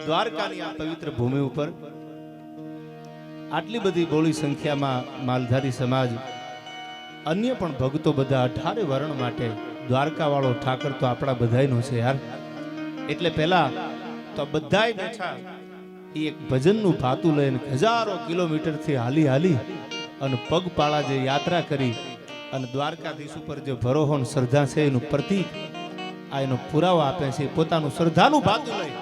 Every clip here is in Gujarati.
દ્વારકાની આ પવિત્ર ભૂમિ ઉપર આટલી બધી બોળી સંખ્યામાં માલધારી સમાજ, અન્ય પણ ભક્તો બધા અઢારે વર્ણ માટે દ્વારકાવાળો ઠાકર તો આપણા બધાયનો છે યાર. એટલે પહેલા તો બધાય બેઠા એ એક ભજનનું ભાતું લઈને હજારો કિલોમીટરથી હાલી હાલી અને પગપાળા જે યાત્રા કરી અને દ્વારકાધીશ ઉપર જે ભરોહોન શ્રદ્ધા છે, એનું પ્રતીક, આ એનો પુરાવો આપે છે પોતાનું શ્રદ્ધાનું ભાતું લઈ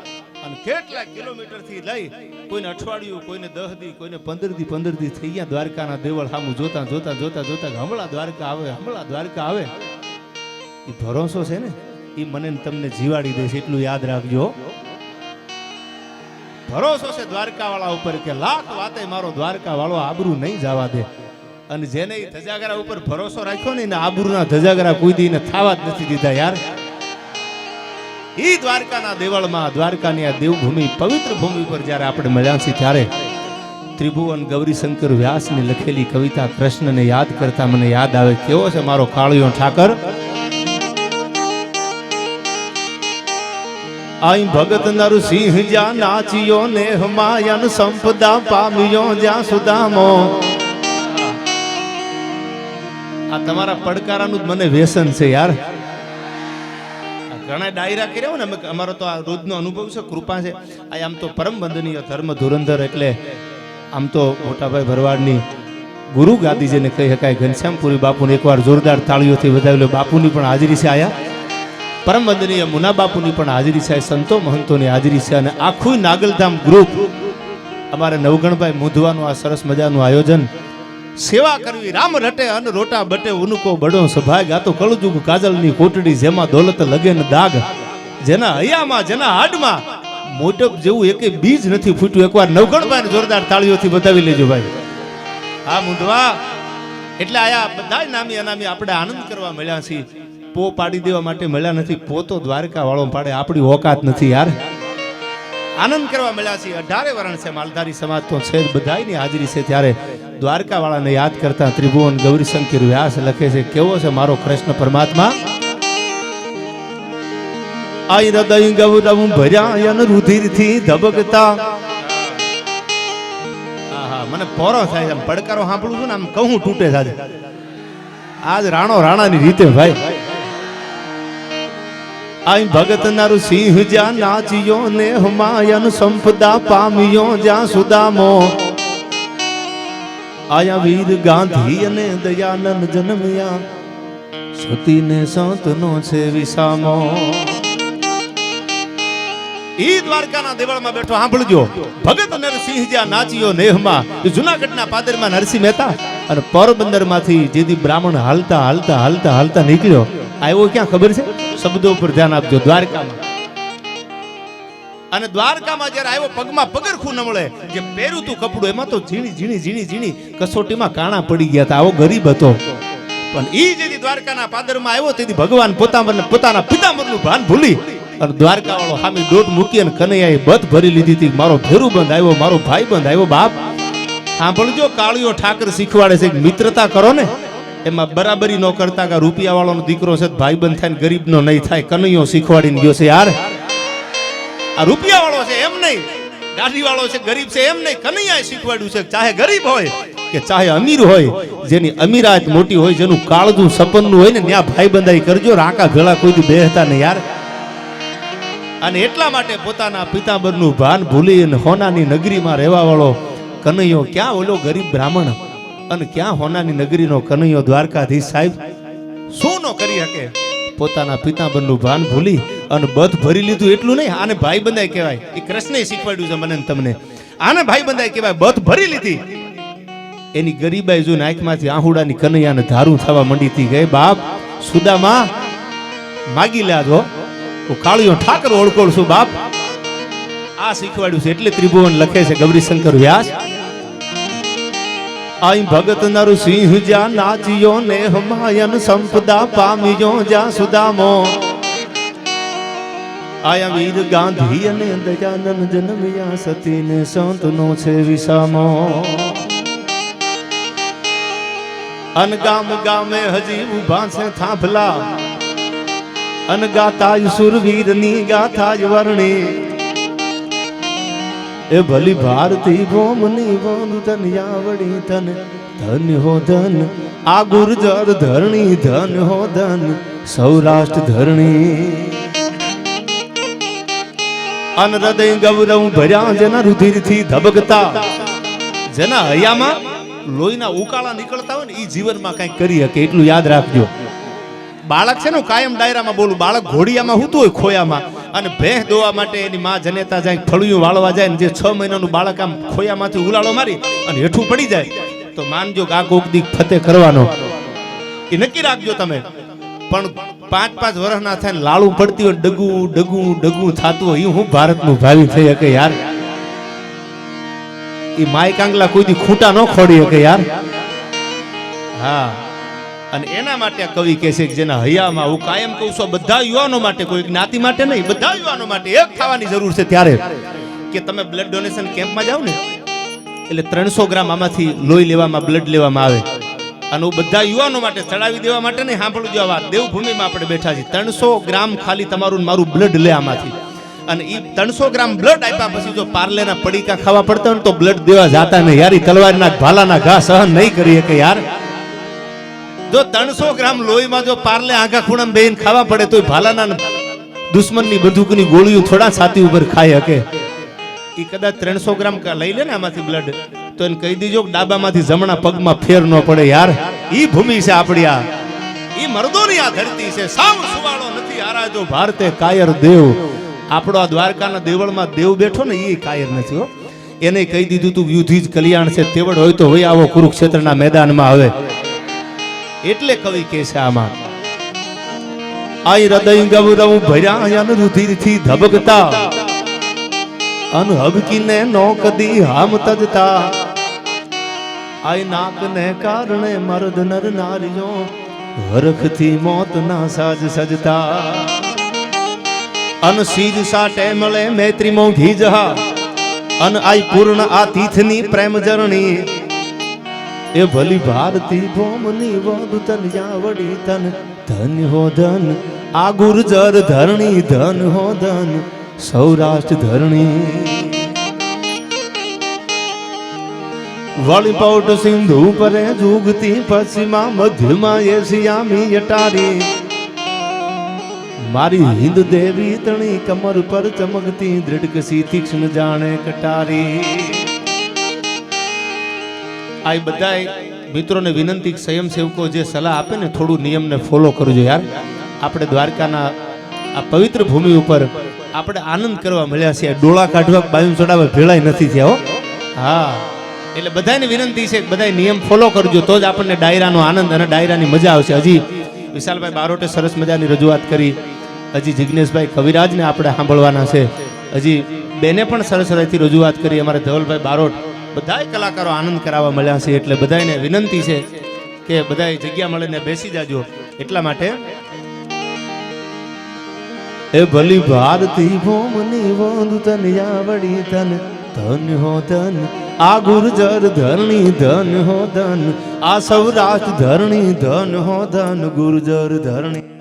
અને કેટલા કિલોમીટરથી લઈ કોઈને અઠવાડિયું, કોઈને દહ દી કોઈને પંદર દી પંદર દી થઈ ગયા દ્વારકાના દેવળ સામું જોતા જોતા જોતા જોતા હમણાં દ્વારકા આવે, હમણાં દ્વારકા આવે. એ ભરોસો છે ને? એ મને તમને જીવાડી દેશે એટલું યાદ રાખજો. ભરોસો છે દ્વારકા વાળા ઉપર કે લાખ વાતે મારો દ્વારકા વાળો આબરૂ નહીં જવા દે. અને જેને ધજાગરા ઉપર ભરોસો રાખ્યો ને એને આબરૂના ધજાગરા કોઈ ને થાવા જ નથી દીધા, યાર. ઈ દ્વારકાના દેવળમાં, દ્વારકાની આ દેવભૂમિ, પવિત્ર ભૂમિ પર જ્યારે આપણે મળ્યા છીએ, ત્યારે ત્રિભુવન ગૌરીશંકર વ્યાસની લખેલી કવિતા કૃષ્ણને યાદ કરતા મને યાદ આવે. કેવો છે મારો કાળિયો ઠાકર? આઈ ભગત નરસિંહ જ્યાં નાચિયો ને હમાયન સંપદા પામ્યો જ્યાં સુદામો. આ તમારા પડકારાનું જ મને વ્યસન છે યાર. ઘણા ડાયરા કર્યા હોય ને અમારો તો આ રોજનો અનુભવ છે, કૃપા છે. આ આમ તો પરમ વંદનીય ધર્મ ધુરંધર એટલે આમ તો મોટાભાઈ ભરવાડની ગુરુ ગાદી જેને કહી શકાય, ઘનશ્યામપુરી બાપુને એકવાર જોરદાર તાળીઓથી વધાવેલો બાપુની પણ હાજરી છે આયા. પરમ વંદનીય મુના બાપુની પણ હાજરી છે, સંતો મહંતોની હાજરી છે અને આખું નાગલધામ ગ્રુપ અમારે નવગણભાઈ મુધવાનું આ સરસ મજાનું આયોજન સેવા કરવી, રામ રટે અન રોટા બટે, ઉનકો બડો સભાગ આ તો કળજુગ કાજલની કોટડી જેમાં દોલત લગે ને દાગ. જેના હૈયામાં, જેના હાડમાં મોટપ જેવું એકે બીજ નથી ફૂટ્યું. એકવાર નવગણભાઈ જોરદાર તાળીઓથી બતાવી લેજો ભાઈ. હા મુંદવા એટલે આયા બધા નામી અનામી આપણે આનંદ કરવા મળ્યા છીએ. પો પાડી દેવા માટે મળ્યા નથી. પો તો દ્વારકા વાળો પાડે. આપણી ઓકાત નથી યાર. આનંદ કરવા મળ્યા છીએ. અઢારે વર્ણ છે માલધારી સમાજ તો છે બધાની હાજરી છે ત્યારે. દ્વારકા વાળાને યાદ કરતા ત્રિભુવન ગૌરીશંકર વ્યાસ લખે છે, કેવો છે મારો કૃષ્ણ પરમાત્મા? આઈ હૃદય ગૌરવ ભર્યા રુધિરથી ધબકતા. મને પોરો થાય આમ પડકારો સાંભળું છું ને, આમ કહું તૂટે સાથે આજ. રાણો રાણાની રીતે ભાઈ. આઈ ભગત નારું સિંહ જ્યાં નાચ્યો ને હમાયન સંપદા પામ્યો, જ્યાં સુદામો આયા વીર ગાંધી અને દયાનંદ જન્મ્યા. સતીને સંતનો છે વિસામો. ઈ દ્વારકાના દેવળમાં બેઠો, સાંભળજો. ભગત નરસિંહ જ્યાં નાચ્યો નેહમાં જુનાગઢના પાદરમાં નરસિંહ મહેતા. અને પોરબંદરમાંથી જેથી બ્રાહ્મણ હાલતા હાલતા હાલતા હાલતા નીકળ્યો. આવ્યો ક્યાં ખબર છે? શબ્દો ઉપર ધ્યાન આપજો, દ્વારકામાં. અને દ્વારકામાં જ્યારે આવ્યો, પગમાં પગરખું ન મળે જે પહેર્યું તું કપડું, એમાં તો ઝીણી ઝીણી ઝીણી ઝીણી કસોટીમાં કાણા પડી ગયા હતા. આવો ગરીબ હતો. પણ ઈ જેથી દ્વારકાના પાદરમાં આવ્યો તેથી ભગવાન પોતાના પોતાના પિતામરનું ભાન ભૂલી અને દ્વારકા વાળો સામે દોટ મૂકી અને કનૈયાએ બધ ભરી લીધી હતી મારો ભેરું બંધ આવ્યો, મારો ભાઈ બંધ આવ્યો, બાપ. સાંભળજો કાળિયો ઠાકર શીખવાડે છે મિત્રતા કરો ને. એમાં બરાબરી ન કરતા કે રૂપિયા વાળાનો દીકરો છે, ભાઈ બંધ થાય ને ગરીબનો નહીં થાય. કનૈયો શીખવાડીને ગયો છે, યાર આ રૂપિયા વાળો છે, એમ નહીં. ગાડી વાળો છે, ગરીબ છે, એમ નહીં. કનૈયા શીખવાડ્યું છે ચાહે ગરીબ હોય કે ચાહે અમીર હોય, જેની અમીરાત મોટી હોય, જેનું કાળજું સપનનું હોય ને, ત્યાં ભાઈ બંધાઈ કરજો, રાકા ભેળા કોઈ બેહતા નહીં યાર. અને એટલા માટે પોતાના પિતાંબરનું ભાન ભૂલી અને હોનાની નગરીમાં રહેવા વાળો કનૈયો ક્યાં ઓલો ગરીબ બ્રાહ્મણ અને ક્યાં હોનાની નગરીનો કનૈયો દ્વારકાધીશ સાહેબ? શું નો કરી શકે? પોતાના પિતાંબરનું ભાન ભૂલી અને બધ ભરી લીધું એટલું નહીં. આને ભાઈ બંધાય કહેવાય. એ કૃષ્ણએ શીખવાડ્યું છે મને તમને. આને ભાઈ બંધાય કહેવાય. બધ ભરી લીધી. એની ગરીબાઈ જોઈને આંખમાંથી આહુડાની કનૈયાને ધારું થવા મંડી હતી ગઈ. બાપ, સુદામા, માગી લાજો હું. કાળીઓ ઠાકર ઓળખોળ છું, બાપ. આ શીખવાડ્યું છે એટલે ત્રિભુવન લખે છે ગૌરીશંકર વ્યાસ. આઈ ભગત નરસિંહ જ્યાં નાચિયો ને હમાયન સંપદા પામ્યો જ્યાં સુદામો. આયા વીર ગાંધી અને દયાનંદ જન્મ્યા સતીને સંતનો છે વિસામો. અન ગામ હજી ઊભા છે થાંભલા. અન ગાતા સુરવીરની ગાથા જ વર્ણી. એ ભલી ભારતી ભોમની બોંધુ તન યાવડી તન ધન હો ધન. આ ગુર્જર ધરણી ધન હો ધન, સૌરાષ્ટ્ર ધરણી. અન હૃદય ગૌરવ ભર્યા જેના રુધિરથી ધબકતા. જેના હૈયામાં લોહીના ઉકાળા નીકળતા હોય ને એ જીવનમાં કંઈક કરી શકે, એટલું યાદ રાખજો. બાળક છે ને કાયમ ડાયરામાં બોલું, બાળક ઘોડિયામાં હોતું હોય ખોયામાં, અને ભેંસ દોવા માટે એની માં જનેતા જાય ફળિયું વાળવા જાય ને જે છ મહિનાનું બાળક આમ ખોયામાંથી ઉલાળો મારી અને હેઠું પડી જાય, તો માનજો કે આ ફતે કરવાનો. એ નક્કી રાખજો તમે. પણ પાંચ પાંચ વર્ષના થાય લાળું પડતી હોય ડગું ડગું ડગું થતું હોય હું ભારતનું ભાવિ થઈ શકે યાર. એ માય કાંગલા કોઈ ખૂટા ન ખોડી શકે યાર. હા. અને એના માટે કવિ કહે છે કે જેના હૈયામાં હું કાયમ કહું છું બધા યુવાનો માટે કોઈ જ્ઞાતિ માટે નહીં, બધા યુવાનો માટે એક થવાની જરૂર છે ત્યારે કે તમે બ્લડ ડોનેશન કેમ્પમાં જાઓ ને, એટલે ત્રણસો ગ્રામ આમાંથી લોહી લેવામાં બ્લડ લેવામાં આવે. અને હું બધા યુવાનો માટે ચડાવી દેવા માટે નહીં સાંભળું જો વાત. દેવભૂમિમાં આપણે બેઠા છીએ. ત્રણસો ગ્રામ ખાલી તમારું મારું બ્લડ લે આમાંથી. અને એ ત્રણસો ગ્રામ બ્લડ આપ્યા પછી જો પાર્લેના પડીકા ખાવા પડતા હોય તો બ્લડ દેવા જાતા નહીં. યાર તલવારના ભાલાના ઘા સહન નહીં કરીએ કે યાર. જો ત્રણસો ગ્રામ લોહીમાં જો પાર્લે આંખા ખૂણામાં બેહીને ખાવા પડે તો ભાલાના દુશ્મનની બંદૂકની ગોળીઓ થોડા છાતી ઉપર ખાઈ શકે. એ કદાચ ત્રણસો ગ્રામ લઈ લે ને આમાંથી બ્લડ તો એને કહી દીજો ડાબામાંથી જમણા પગમાં ફેર ન પડે યાર. ઈ ભૂમિ છે આપણી આ. ઈ મર્દોની આ ધરતી છે. સાવ સુવાળો નથી આરાજો ભારતે કાયર દેવ. આપણો આ દ્વારકાના દેવળમાં દેવ બેઠો ને એ કાયર નથી હો. એને કહી દીધું તું યુધિ જ કલ્યાણ છે. તેવડ હોય તો હોય આવો કુરુક્ષેત્રના મેદાનમાં આવે એટલે કવિ કે છે આમાં, આઈ હૃદય ગૌરવ ભર્યા અન રુધિરથી ધબકતા. અન હબકીને નો કદી હામ તજતા. આઈ નાકને કારણે મર્દ નર નારીઓ હરખથી મોત ના સાજ સજતા. અન સીજ સાટે મળે મૈત્રી મોંઘી જહા. અન આય પૂર્ણ આ તીથની પ્રેમ જરણી. એ ભલી ભારતી ભોમની વોદ તન જાવડી તન, ધન હો ધન આ ગુર્જર ધરણી, ધન હો ધન, સૌરાષ્ટ્ર ધરણી. વળી પૌટ સિંધુ પરે જુગતી પશ્ચિમા મધ્યમાં એશિયામી અટારી. મારી હિન્દ દેવી તણી કમર પર ચમકતી દ્રઢકસી તીક્ષ્ણ જાણે કટારી. આ બધાય મિત્રોને વિનંતી સ્વયંસેવકો જે સલાહ આપે ને, થોડું નિયમને ફોલો કરજો યાર. આપણે દ્વારકાના આ પવિત્ર ભૂમિ ઉપર આપણે આનંદ કરવા મળ્યા છે ડોળા કાઢવા બાયું ચડાવવા ભેળાય નથી થયા હા. એટલે બધાને વિનંતી છે બધા નિયમ ફોલો કરજો, તો જ આપણને ડાયરાનો આનંદ અને ડાયરાની મજા આવશે. હજી વિશાલભાઈ બારોટે સરસ મજાની રજૂઆત કરી. હજી જિજ્ઞેશભાઈ કવિરાજને આપણે સાંભળવાના છે. હજી બેને પણ સરસ રીતથી રજૂઆત કરી. અમારે ધવલભાઈ બારોટ બધાય કલાકારો આનંદ કરાવવા મળ્યા છે. એટલે બધાને વિનંતી છે કે બધાય જગ્યા મળીને બેસી જાજો. એટલા માટે એ ભલી ભારતી ભોમની વંદુ તન તન, ધન હો ધન. આ ગુર્જર ધરણી ધન હો ધન આ સૌરાષ્ટ્ર ધરણી ધન હો ધન ગુર્જર ધરણી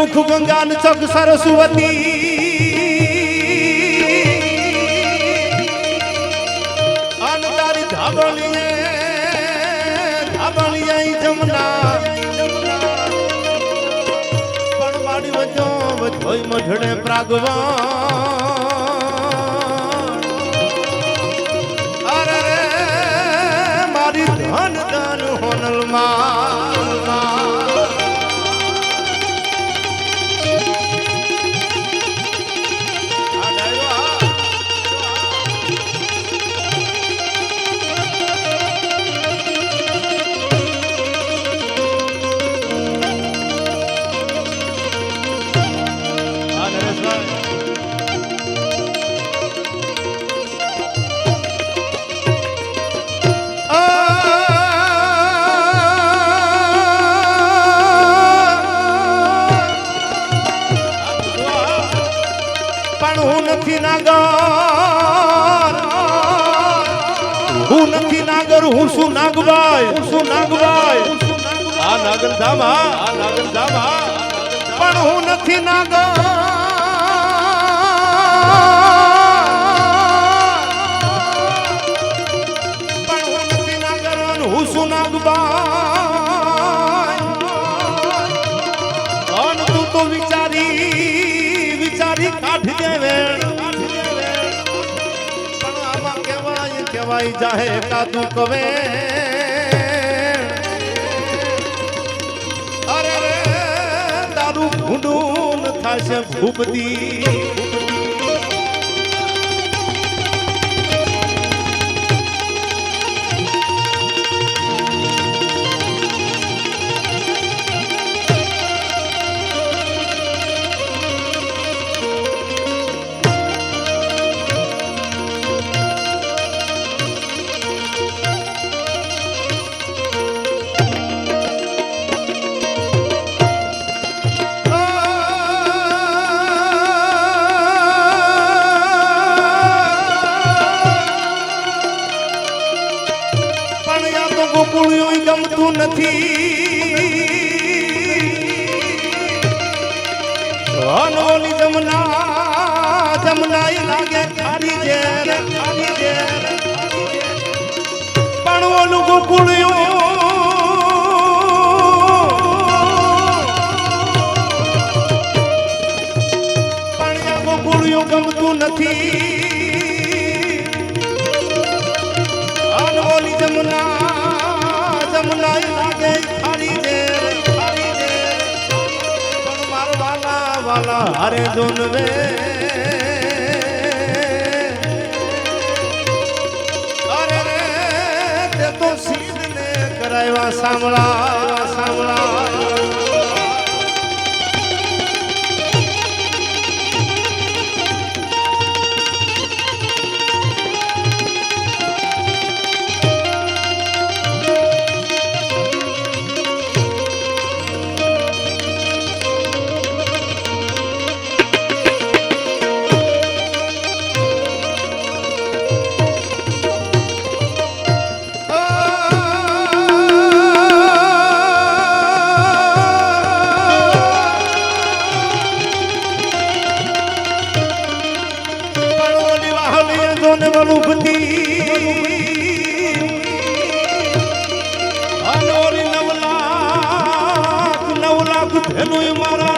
મુખ ગંગાન ચક સરસ્વતી. જમના પણ મારી વચો વચોય મઢડે પ્રાગવા અરે રે, મારી ધન ધન હોનલ માં નાગર હું નથી નાગર હું શું નાગભાઈ હું શું નાગભાઈ આ નાગર ધામ આ નાગર ધામ પણ હું નથી નાગર કહેવાય જાહે કાદુ કવે. અરે દારૂ ભૂંડું થાશે ભૂપતી. ગમતું નથી. અનોલી જમના જમના લાગે ખારી ઝેર ખારી ઝેર. પણ ઓલું ગોકુળિયું. પણ યા ગમતું નથી. અનોલી જમુના ય લાગે, ખાલી ઝેર ખાલી ઝેર પણ મારો વાલા વાલા હારે જોનવે અરે રે, તે તો સીધને કરાવ્યા સાંભળા સાંભળા વાહલી જોને વલું બધી અને ઓલી નવ લાખ નવ લાખ ધેનુંય મારા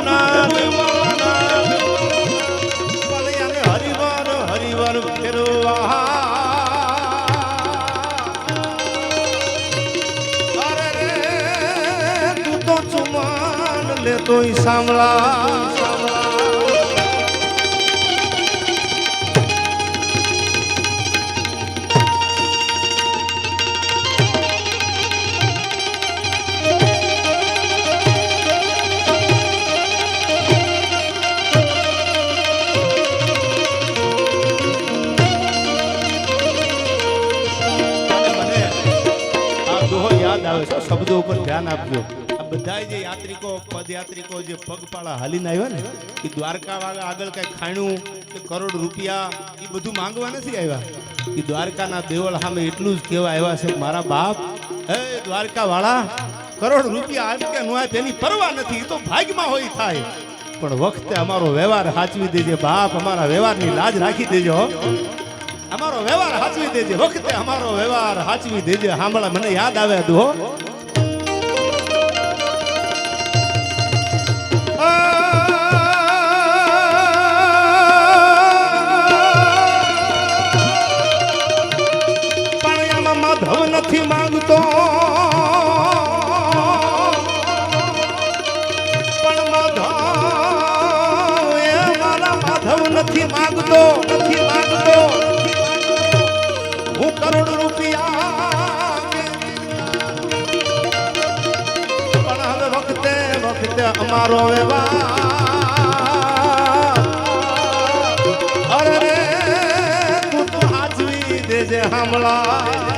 યાને હરિવાર હરિવાર ફેરવા. અરે રે, તું તો ચુમાન લેતોય સાંભળા સાંભળા. આપજો આ બધા જે યાત્રિકો, પદયાત્રિકો જે પગપાળા હાલીને આવ્યા ને, એ દ્વારકા વાળા આગળ કઈ ખાણું કે કરોડ રૂપિયા, એ બધું માંગવા નથી આવ્યા. એ દ્વારકાના દેવળ સામે એટલું જ કહેવા આવ્યા છે મારા બાપ, હે દ્વારકા વાળા કરોડ રૂપિયા આપ કે નો આપ એની પરવા નથી, એ તો ભાગમાં હોય થાય. પણ વખતે અમારો વ્યવહાર સાચવી દેજે, બાપ અમારા વ્યવહારની લાજ રાખી દેજો અમારો વ્યવહાર સાચવી દેજે, વખતે અમારો વ્યવહાર સાચવી દેજે, સાંભળા, મને યાદ આવે હતું હો અરે તું તો હાજરી દેજે હમણાં.